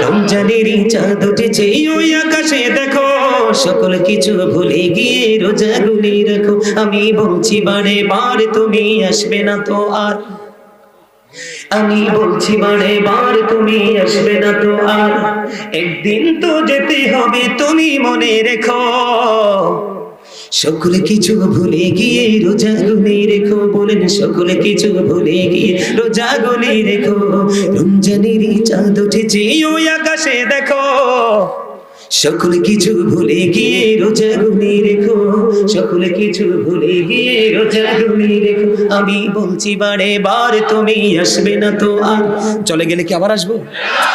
রমজানেরই চাঁদ উঠেছে, ওই আকাশে দেখো, সকল কিছু ভুলে গিয়ে রোজা গুলি রাখো। আমি বলছি, বারে বার তুমি আসবে না তো আর। আমি বলছি, বারে বার তুমি আসবে না তো আর। একদিন তো যেতে হবে, তুমি মনে রেখো। সকলে কিছু ভুলে গিয়ে রোজা গুলি রেখো বলেন, সকলে কিছু ভুলে গিয়ে রোজা গুলি রেখো। রমজানেরই চাঁদ উঠেছে, ওই আকাশে দেখো। সকলে কিছু ভুলে গিয়ে রোজা গুলি রেখো, সকলে কিছু ভুলে গিয়ে রোজা গুলি রেখো। আমি বলছি, বারে বার তুমি আসবে না তো আর। চলে গেলে কি আবার আসব?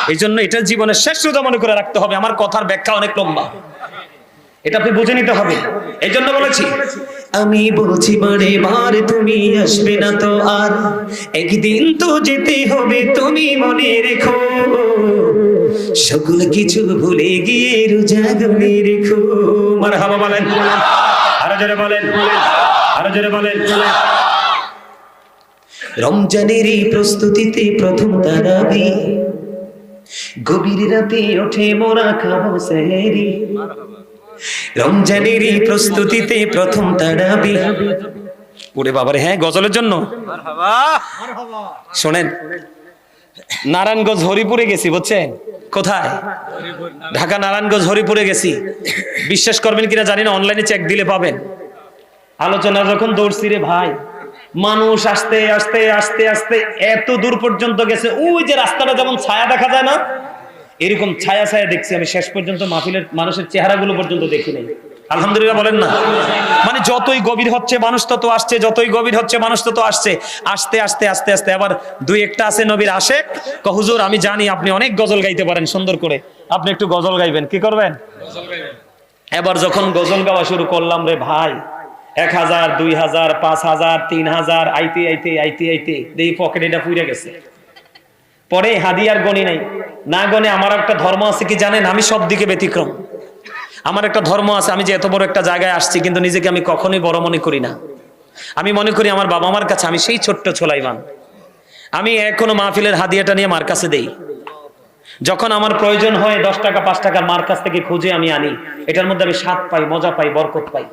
এই জন্য এটা জীবনের রোজা মনে করে রাখতে হবে, আমার কথার ব্যাখ্যা অনেক লম্বা। এটা আপনি বুঝে নিতে হবে। এই জন্য বলেছি। আমি বলছি বারে বার তুমি আসবে না তো আর। একদিন তো যেতে হবে তুমি মনে রেখো। সকল কিছু ভুলে গিয়ে রোজা গুলি রেখো। মার হাবা বলেন। আরও জোরে বলেন। আরও জোরে বলেন। রমজানের এই প্রস্তুতিতে প্রথম তারাবি। গভীর রাতে ওঠে মোরা খাব সেহেরি রমজানের এই প্রস্তুতিতে প্রথম তারাবি। ওরে বাবারে হ্যাঁ গজলের জন্য? শোনেন নারায়ণগঞ্জ হরিপুরে গেছি বুঝছেন? কোথায়? ঢাকা নারায়ণগঞ্জ হরিপুরে গেছি। বিশ্বাস করবেন কিনা জানি না অনলাইনে চেক দিলে পাবেন। আলোচনা যখন দৌড়ছি রে ভাই মানুষ আসতে আসতে আসতে আসতে এত দূর পর্যন্ত গেছে। ওই যে রাস্তাটা যেমন ছায়া দেখা যায় না এরকম ছায়া ছায়া দেখছি আমি শেষ পর্যন্ত মাহফিলের মানুষের চেহারাগুলো পর্যন্ত দেখি নাই। আলহামদুলিল্লাহ বলেন না। মানে যতই গভীর হচ্ছে মানুষ তত আসছে, যতই গভীর হচ্ছে মানুষ তত আসছে। আস্তে আস্তে আস্তে আস্তে আবার দুই একটা আছে নবীর আসে হুজুর, আমি জানি আপনি অনেক গজল গাইতে পারেন, সুন্দর করে। আপনি একটু গজল গাইবেন, কি করবেন? এবার যখন গজল গাওয়া শুরু করলাম রে ভাই, এক হাজার, দুই হাজার, পাঁচ হাজার, তিন হাজার, আইতে আইতে আইতে আইতে, দেখি পকেট এটা পুড়ে গেছে। পরে হাদিয়ার গণি নাই। না গনে আমার একটা ধর্ম আছে কি জানেন? আমি সব দিকে ব্যতিক্রম। আমার একটা ধর্ম আছে, আমি যে এত বড় একটা জায়গায় আসছি, কিন্তু নিজেকে আমি কখনোই বড় মনে করি না। আমি মনে করি আমার বাবা মার কাছে আমি সেই ছোট্ট ছোলাইবান। আমি এখনও মাহফিলের হাদিয়াটা নিয়ে মার কাছে দেই। যখন আমার প্রয়োজন হয় দশ টাকা, পাঁচ টাকার মার কাছ থেকে খুঁজে আমি আনি। এটার মধ্যে আমি স্বাদ পাই, মজা পাই, বরকত পাই।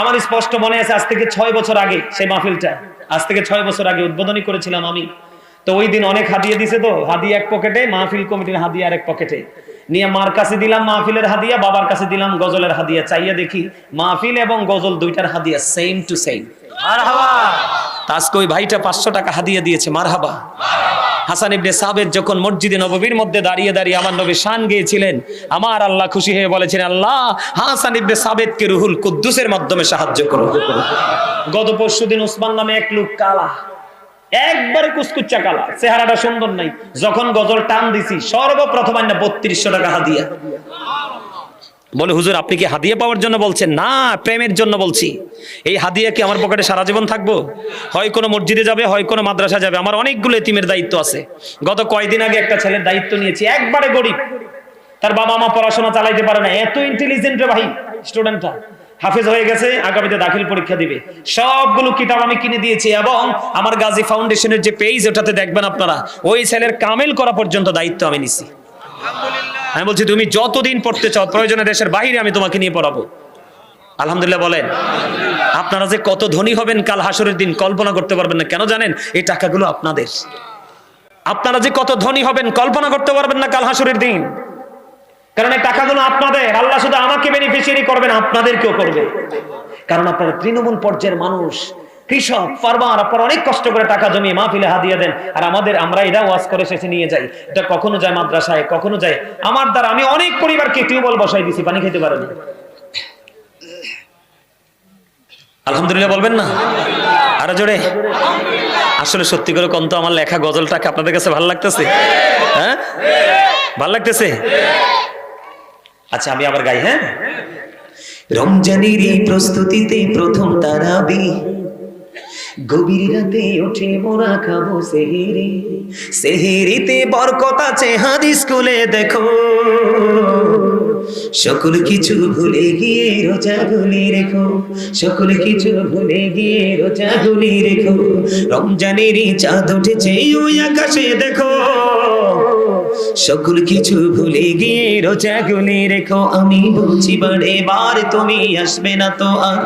আমার স্পষ্ট মনে আছে, আজ থেকে ছয় বছর আগে সেই মাহফিলটা, আজ থেকে ছয় বছর আগে উদ্বোধনী করেছিলাম আমি। তো ওই দিন অনেক হাদিয়া দিছে তো হাদিয়া এক পকেটে মাহফিল কমিটির হাদিয়া আর এক পকেটে। নিয়ে মার কাছে দিলাম মাহফিলের হাদিয়া বাবার কাছে দিলাম গজলের হাদিয়া। চাইয়া দেখি মাহফিল এবং গজল দুইটার হাদিয়া সেম টু সেম আজকে ওই ভাইটা পাঁচশো টাকা হাদিয়া দিয়েছে মারহাবা। হাসান ইবনে সাবেদ যখন মসজিদে নববীর মধ্যে দাঁড়িয়ে দাঁড়িয়ে আমার নবী শান গিয়েছিলেন আমার আল্লাহ খুশি হয়ে বলেছেন আল্লাহ হাসান ইবনে সাবেদকে রুহুল কুদ্দুসের মাধ্যমে সাহায্য করো। গত পরশুদিন উসমান নামে এক লোক কালা একবারে কুচকুচ্চা কালা, চেহারাটা সুন্দর নাই। যখন গজল টান দিছি সর্বপ্রথম আইনা বত্রিশশো টাকা হাদিয়া। বলে, হুজুর, আপনি কি হাদিয়া পাওয়ার জন্য বলছেন? না, প্রেমের জন্য বলছি। এই হাদিয়া কি আমার পকেটে সারা জীবন থাকব? হয় কোনো মসজিদে যাবে, হয় কোনো মাদ্রাসা যাবে। আমার অনেকগুলো এতিমের দায়িত্ব আছে। গত কয়দিন আগে একটা ছেলের দায়িত্ব নিয়েছি, একবারে গরিব। তার বাবা মা পড়াশোনা চালাইতে পারে না। এত ইন্টেলিজেন্ট রে ভাই স্টুডেন্টটা হাফেজ হয়ে গেছে, আগামীতে দাখিল পরীক্ষা দিবে। সবগুলো কিতাব আমি কিনে দিয়েছি এবং আমার গাজী ফাউন্ডেশনের যে পেজ ওটাতে দেখবেন আপনারা, ওই ছেলের কামেল করা পর্যন্ত দায়িত্ব আমি নিছি। আমি বলছি, তুমি যতদিন পড়তে চাও, প্রয়োজনে দেশের বাইরে আমি তোমাকে নিয়ে পড়াবো। আলহামদুলিল্লাহ বলেন, আপনারা যে কত ধনী হবেন কাল হাসরের দিন, কল্পনা করতে পারবেন না। কেন জানেন? এই টাকাগুলো আপনাদের। আপনারা যে কত ধনী হবেন, কল্পনা করতে পারবেন না কাল হাসরের দিন। কারণ এই টাকাগুলো আপনাদের, আল্লাহ শুধু আমাকে বেনিফিশিয়ারি করবেন, আপনাদেরকেও করবে। কারণ আপনারা তৃণমূল পর্যায়ের মানুষ, কৃষক ফার্মার আপনারা অনেক কষ্ট করে টাকা জমিয়ে মাহফিলে হাদিয়ে দেন। আর আমাদের, আমরা এটা ওয়াজ করে শেষে নিয়ে যাই। এটা কখনো যায় মাদ্রাসায়, কখনো যায়। আমার দ্বারা আমি অনেক পরিবারকে টিউবওয়েল বসাই দিছি, পানি খেতে পারে না। আলহামদুলিল্লাহ বলবেন না? আরও জোরে? আসলে সত্যি করে কন্ত, আমার লেখা গজলটাকে আপনাদের কাছে ভালো লাগতেছে? হ্যাঁ? ভালো লাগতেছে? আচ্ছা আমি আবার গাই হ্যাঁ? রমজানের এই প্রস্তুতিতে প্রথম তারাবি। গভীর রাতে ওঠে মোরা খাব সেহেরি। সেহেরিতে বরকত আছে, হাদিস স্কুলে দেখো। সকল কিছু ভুলে গিয়ে রোজা গুলি রেখো। সকল কিছু ভুলে গিয়ে রোজা গুলি রেখো। রমজানেরই চাঁদ উঠেছে, ওই আকাশে দেখো। সকল কিছু ভুলে গিয়ে রোজা গুনে রেখো। আমি বলছি, বারে বার তুমি আসবে না তো আর।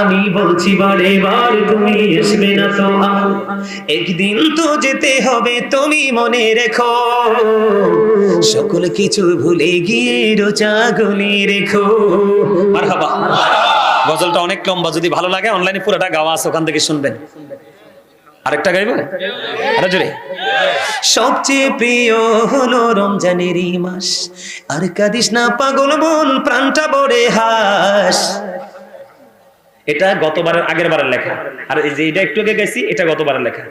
আমি বলছি, বারে বার তুমি আসবে না তো একদিন তো যেতে হবে, তুমি মনে রেখো। সকল কিছু ভুলে গিয়ে রোজা গুনে রেখো। মারহাবা। গজলটা অনেক লম্বা, যদি ভালো লাগে অনলাইনে পুরোটা গাওয়া আছে, ওখান থেকে শুনবেন। আরেকটা গাইবো? আরে জোরে। সবচেয়ে প্রিয় হলো রমজানেরই মাস। আর কাদিস না পাগল মন প্রাণটা বড়ে হাস। এটা গতবারের আগের বারের লেখা। আর এই যে এটা একটু আগে গেছি এটা গতবারের লেখা।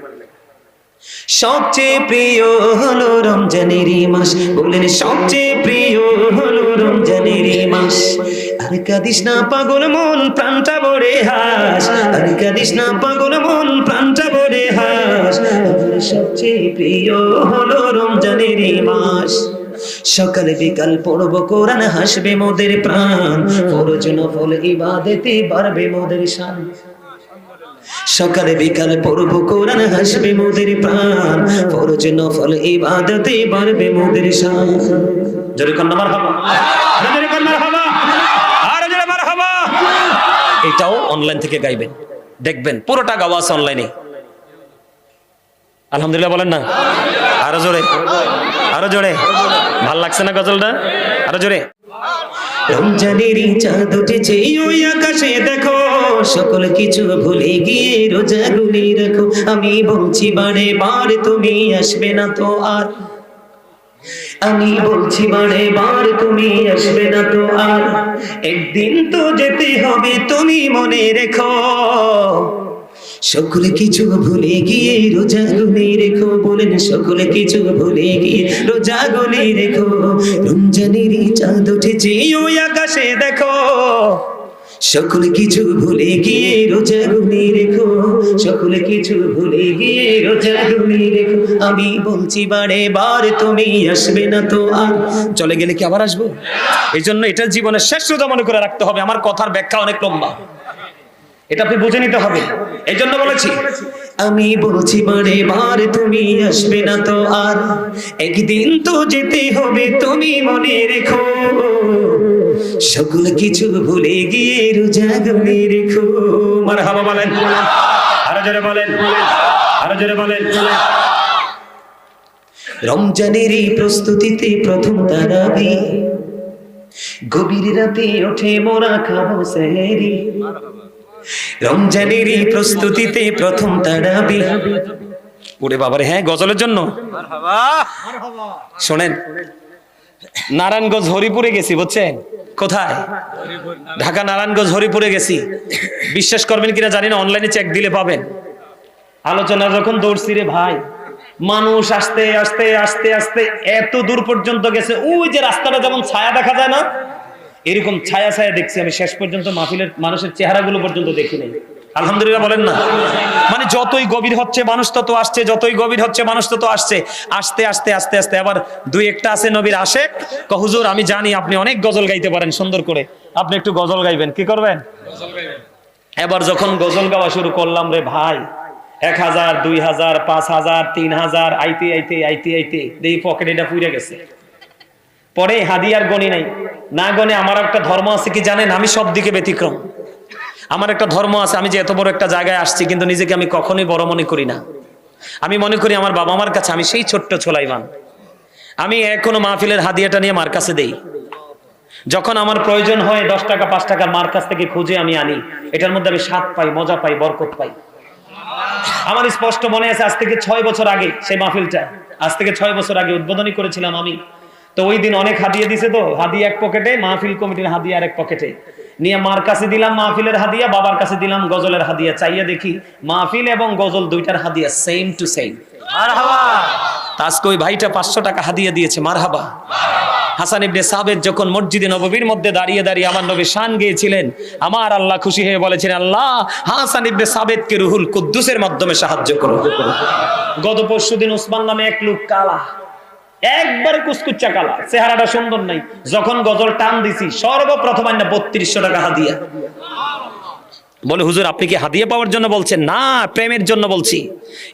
সবচেয়ে প্রিয় হলো রমজানেরই মাস। বললেন, সবচেয়ে প্রিয় হলো রমজানেরই মাস। আর না পাগল মন, প্রাণটা বড়ে হাস। আর না পাগল মন, প্রাণটা বড়ে হাস। সবচেয়ে প্রিয় হলো রমজানেরই মাস। সকালে বিকাল পড়ব, কোরআন হাসবে মোদের প্রাণ। ফরজ নফল ইবাদতে বাড়বে মোদের শান। সকালে বিকালে পড়ব, কোরআন হাসবে মোদের প্রাণ। ফরজ নফল ইবাদতে বাড়বে মোদের শান। জোরে কন্যা মার হাবা জোরে কন্যা হাবা আর জোরে মার হাবা এটাও অনলাইন থেকে গাইবেন। দেখবেন, পুরোটা গাওয়া আছে অনলাইনে আলহামদুলিল্লাহ বলেন না? আরও জোরে। আরও জোরে। ভালো লাগছে না গজলটা? আরও জোরে। রমজানেরই চাঁদ উঠেছে ওই আকাশে দেখো। সকল কিছু ভুলে গিয়ে রোজা গুলি রাখো। আমি বলছি, বারে বার তুমি আসবে না তো আর। আমি বলছি, বারে বার তুমি আসবে না তো আর। একদিন তো যেতে হবে, তুমি মনে রেখো। সকলে কিছু ভুলে গিয়ে রোজা গুনে রেখো বলেন, সকলে কিছু ভুলে গিয়ে রোজা গুনে রেখো। রমজানেরই চাঁদ উঠেছে, ওই আকাশে দেখো। সকলে কিছু ভুলে গিয়ে রোজা গুনে রেখো। সকলে কিছু ভুলে গিয়ে রোজা গুনে রেখো। আমি বলছি, বারে বার তুমি আসবে না তো আর। চলে গেলে কি আবার আসব? এই জন্য এটা জীবনের শেষ রোজা মনে করে রাখতে হবে। আমার কথার ব্যাখ্যা অনেক লম্বা। এটা আপনি বুঝে নিতে হবে। এই জন্য বলেছি, আমি বলছি, বারে বার তুমি আসবে না তো আর। একদিন তো যেতে হবে, তুমি মনে রেখো। সকল কিছু ভুলে গিয়ে রোজা গুনে রেখো। মার হাবা বলেন। আরও জোরে বলেন। আরও জোরে বলেন। রমজানের এই প্রস্তুতিতে প্রথম তারাবি গভীর রাতে ওঠে মোরা খাব সেহেরি রমজানের এই প্রস্তুতিতে প্রথম তারাবি ওরে বাবারে হ্যাঁ গজলের জন্য? শোনেন নারায়ণগঞ্জ হরিপুরে গেছি বুঝছেন? কোথায়? ঢাকা, নারায়ণগঞ্জ, হরিপুরে গেছি। বিশ্বাস করবেন কিনা জানি না অনলাইনে চেক দিলে পাবেন। আলোচনা যখন দৌড়ছি রে ভাই, মানুষ আসতে আসতে আসতে আসতে এত দূর পর্যন্ত গেছে। ওই যে রাস্তাটা যেমন ছায়া দেখা যায় না, এরকম ছায়া ছায়া দেখছি আমি। শেষ পর্যন্ত মাহফিলের মানুষের চেহারাগুলো পর্যন্ত দেখি নাই। আলহামদুলিল্লাহ বলেন না। মানে যতই গভীর হচ্ছে মানুষ তত আসছে, যতই গভীর হচ্ছে মানুষ তত আসছে। আস্তে আস্তে আস্তে আস্তে। আবার দুই একটা আছে নবীর আশেক। হুজুর, আমি জানি আপনি অনেক গজল গাইতে পারেন, সুন্দর করে। আপনি একটু গজল গাইবেন, কি করবেন? এবার যখন গজল গাওয়া শুরু করলাম রে ভাই, এক হাজার, দুই হাজার, পাঁচ হাজার, তিন হাজার, আইতে আইতে আইতে আইতে এই পকেট এটা পুড়ে গেছে। পরে হাদিয়ার গণি নাই। না গণে আমার একটা ধর্ম আছে কি জানেন? আমি সব দিকে ব্যতিক্রম। আমার একটা ধর্ম আছে, আমি যে এত বড় একটা জায়গায় আসছি, কিন্তু নিজেকে আমি কখনোই বড় মনে করি না। আমি মনে করি আমার বাবা মার কাছে আমি সেই ছোট্ট ছোলাইমান আমি এখনও মাহফিলের হাদিয়াটা নিয়ে মার কাছে দেই। যখন আমার প্রয়োজন হয় দশ টাকা, পাঁচ টাকা মার কাছ থেকে খুঁজে আমি আনি, এটার মধ্যে আমি স্বাদ পাই, মজা পাই, বরকত পাই। আমার স্পষ্ট মনে আছে, আজ থেকে ছয় বছর আগে সেই মাহফিলটা, আজ থেকে ছয় বছর আগে উদ্বোধনী করেছিলাম আমি। তো ওই দিন অনেক হাদিয়া দিছে তো, হাদিয়া এক পকেটে মাহফিল কমিটির হাদিয়া আর এক পকেটে নিয়ে মার কাছে দিলাম মাহফিলের হাদিয়া, বাবার কাছে দিলাম গজলের হাদিয়া। চাইয়া দেখি মাহফিল এবং গজল দুইটার হাদিয়া সেম টু সেম পাঁচশো টাকা হাদিয়া যখন মধ্যে দাঁড়িয়ে দাঁড়িয়ে আমার শান গিয়েছিলেন, আমার আল্লাহ খুশি হয়ে বলেছেন, আল্লাহ, হাসান ইবনে সাবেদকে রুহুল কুদ্দুসের মাধ্যমে সাহায্য করো। গত পরশুদিন উসমান নামে এক লোক কালা একবারে কুচকুচ্চা কালা, চেহারাটা সুন্দর নাই। যখন গজল টান দিছি, সর্বপ্রথম আইনা বত্রিশশো টাকা হাদিয়া। বলে, হুজুর, আপনি কি হাদিয়া পাওয়ার জন্য বলছেন? না, প্রেমের জন্য বলছি।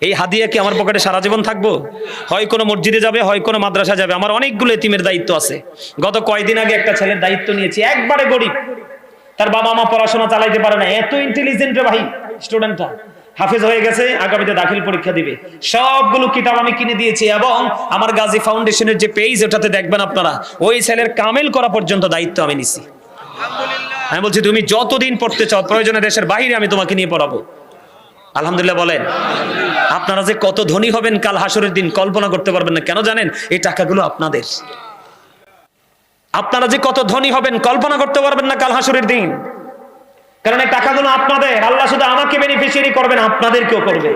এই হাদিয়া কি আমার পকেটে সারা জীবন থাকব? হয় কোনো মসজিদে যাবে, হয় কোনো মাদ্রাসা যাবে, আমার অনেকগুলো এতিমের দায়িত্ব আছে। গত কয়দিন আগে একটা ছেলের দায়িত্ব নিয়েছি, একবারে গরিব। তার বাবা মা পড়াশোনা চালাইতে পারে না। এত ইন্টেলিজেন্ট রে ভাই স্টুডেন্টটা হাফেজ হয়ে গেছে, আগামীতে দাখিল পরীক্ষা দিবে। সবগুলো কিতাব আমি কিনে দিয়েছি এবং আমার গাজী ফাউন্ডেশনের যে পেজ ওটাতে দেখবেন আপনারা, ওই ছেলের কামেল করা পর্যন্ত দায়িত্ব আমি নিছি। আমি বলছি, তুমি যতদিন পড়তে চাও, প্রয়োজনে দেশের বাইরে আমি তোমাকে নিয়ে পড়াবো। আলহামদুলিল্লাহ বলেন, আপনারা যে কত ধনী হবেন কাল হাসরের দিন, কল্পনা করতে পারবেন না। কেন জানেন? এই টাকাগুলো আপনাদের। আপনারা যে কত ধনী হবেন, কল্পনা করতে পারবেন না কাল হাসরের দিন। কারণ এই টাকাগুলো আপনাদের। আল্লাহ শুধু আমাকে বেনিফিশিয়ারি করবেন আপনাদেরকেও করবে।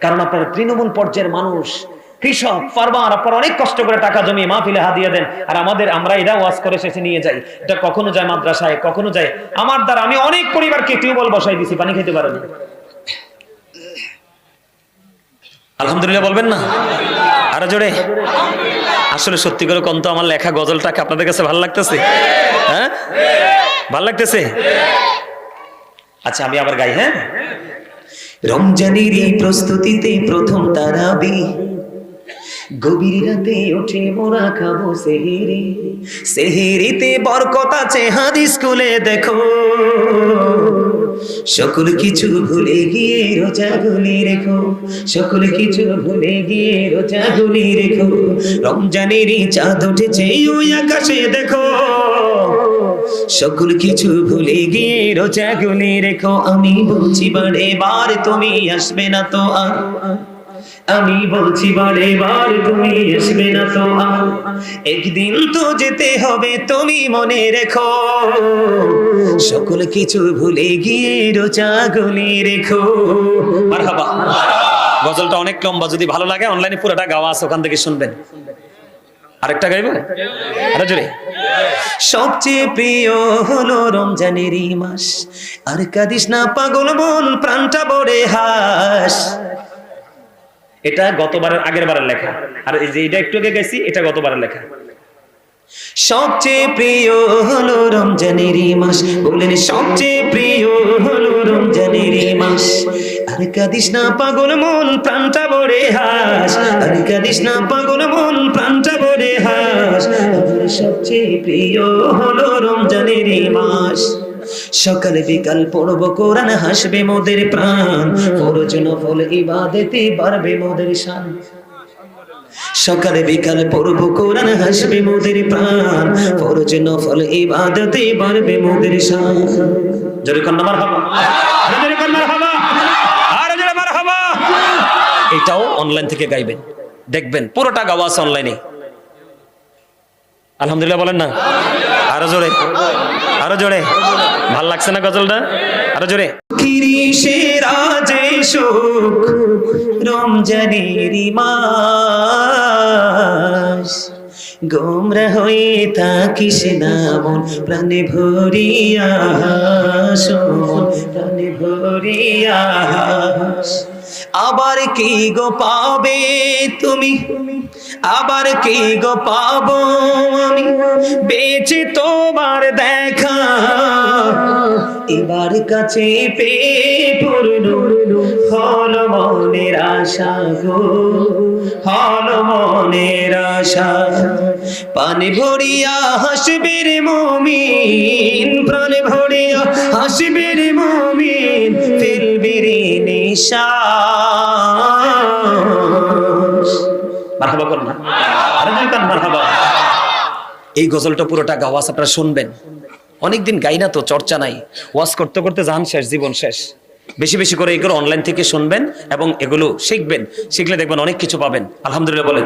কারণ আপনারা তৃণমূল পর্যায়ের মানুষ, কৃষক ফার্মার আপনারা অনেক কষ্ট করে টাকা জমিয়ে মা মাহফিলে হাদিয়ে দেন। আর আমাদের, আমরা এটা ওয়াজ করে শেষে নিয়ে যাই। এটা কখনো যায় মাদ্রাসায়, কখনো যায়। আমার দ্বারা আমি অনেক পরিবারকে টিউবওয়েল বসাই দিছি, পানি খেতে পারেন। আলহামদুলিল্লাহ বলবেন না? আরও জোরে? আসলে সত্যি করে কন্ত, আমার লেখা গজলটাকে আপনাদের কাছে ভালো লাগতেছে? হ্যাঁ? ভালো লাগতেছে? আচ্ছা আমি আবার গাই হ্যাঁ? রমজানের এই প্রস্তুতিতে প্রথম তারাবি। গভীর রাতে ওঠে মোরা খাব সেহেরি। সেহেরিতে বরকত আছে, হাদিস স্কুলে দেখো। সকল কিছু ভুলে গিয়ে রোজা গুলি রেখো। সকল কিছু ভুলে গিয়ে রোজা গুলি রেখো। রমজানের এই চাঁদ উঠেছে, ওই আকাশে দেখো। সকল কিছু ভুলে গিয়ে রোজা গুলি রেখো। আমি বলছি, বারে বার তুমি আসবে না তো আর। আমি বলছি, বারে বার তুমি আসবে না তো আর। একদিন তো যেতে হবে, তুমি মনে রেখো। সকল কিছু ভুলে গিয়ে রোজা গুলি রেখো। মারহাবা। গজলটা অনেক লম্বা, যদি ভালো লাগে অনলাইনে পুরোটা গাওয়া আছে, ওখান থেকে শুনবেন। আরেকটা গাইব? আরে জোরে। সবচেয়ে প্রিয় হলো রমজানেরই মাস। আর কাদিস না পাগল মন প্রাণটা বড়ে হাস। এটা গতবারের আগের বারের লেখা। আর এই যে এটা একটু আগে গেছি এটা গতবারের লেখা। সবচেয়ে প্রিয় হলো রমজানেরই মাস। বললেন সবচেয়ে প্রিয় হলো রমজানেরই মাস। আর কাদিস না পাগল মন প্রাণটা বড়ে হাস। আর কাদিস না পাগল মন প্রাণটা সবচেয়ে প্রিয় হলো রমজানেরই মাস। সকালে বিকাল পড়ব, কোরআন হাসবে মোদের প্রাণ। ফরজ নফল ইবাদতে বাড়বে মোদের শান। সকালে বিকালে পড়ব, কোরআন হাসবে মোদের প্রাণ। ফরজ নফল ইবাদতে বাড়বে মোদের শান। জোরে কন্যা মার হবা জোরে কন্যা হবা আরে জোরে মার এটাও অনলাইন থেকে গাইবেন। দেখবেন, পুরোটা গাওয়া আছে অনলাইনে আলহামদুলিল্লাহ বলেন না? আরও জোরে। আরও জোরে। ভালো লাগছে না গজলটা? আরও জোরে। গোমরা হয়ে থাকিস না মন, প্রাণে ভরিয়া প্রাণে ভরিয়া। আবার কে গো পাবে তুমি? আবার কে গো পাবো আমি? বেঁচে তোমার দেখা। এবার কাছে পেয়ে হল মনের আশা গো, হল মনের আশা। পানে ভরিয়া হাসবে রে মমিন, প্রাণে ভরিয়া হাসবে রে মমিন ফেলবে রে নিশাস মারহাবা করুন না। আরে মারহাবা। এই গজলটা পুরোটা গাওয়া আপনারা শুনবেন। অনেকদিন গাই না তো, চর্চা নাই। ওয়াজ করতে করতে জান শেষ, জীবন শেষ। বেশি বেশি করে এগুলো অনলাইন থেকে শুনবেন এবং এগুলো শিখবেন। শিখলে দেখবেন অনেক কিছু পাবেন। আলহামদুলিল্লাহ বলেন।